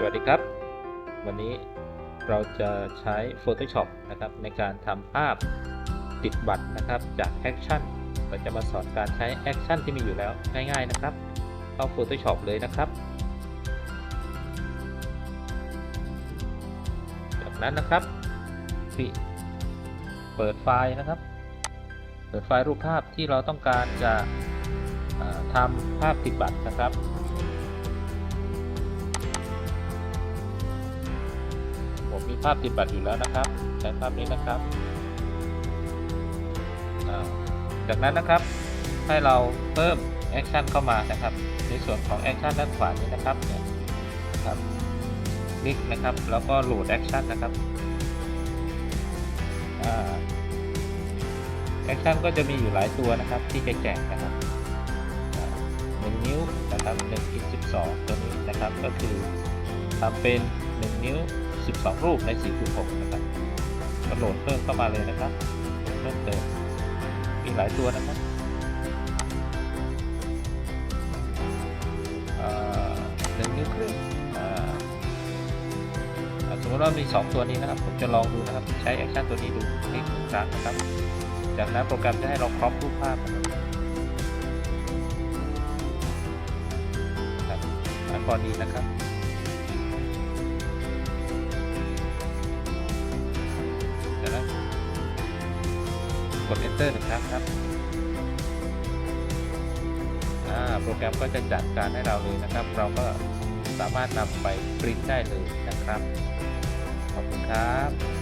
สวัสดีครับ วันนี้เราจะใช้ Photoshop นะครับในการทำภาพติดบัตรนะครับจากแอคชั่นเราจะมาสอนการใช้แอคชั่นที่มีอยู่แล้วง่ายๆนะครับ เข้า Photoshop เลยนะครับ จากนั้นนะครับเปิดไฟล์นะครับ เปิดไฟล์รูปภาพที่เราต้องการจะทำภาพติดบัตรนะครับ มีภาพติดบัตรอยู่แล้วนะครับ ใช้ภาพนี้นะครับจากนั้นนะครับให้เราเพิ่มแอคชั่นเข้ามานะครับ ในส่วนของแอคชั่นด้านขวานี้นะครับเนี่ยนะครับคลิกนะครับ แล้วก็โหลดแอคชั่นนะครับแอคชั่นก็จะมีอยู่หลายตัวนะครับ ที่จะแจกนะครับหนึ่งนิ้วนะครับหนึ่งอินสิบสองตัวนี้นะครับ ก็คือทำเป็นหนึ่งนิ้ว 12 รูปใน 4.6 นะครับกระโดดเพิ่มเข้ามาเลยนะครับ เพิ่มเติม มีหลายตัวนะครับอ่าหนึ่งนิ้วครึ่งอ่าอ่าสมมติว่ามี 2 ตัวนี้นะครับ ผมจะลองดูนะครับ ใช้แอคชั่นตัวนี้ดูให้หนึ่งครั้งนะครับ จากนั้นโปรแกรมจะให้เราครอปรูปภาพนะครับครับอ่าพอดีนะครับ กด enter หนึ่งครั้งครับโปรแกรมก็จะจัดการให้เราเลยนะครับ เราก็สามารถนำไปปริ้นได้เลยนะครับ ขอบคุณครับ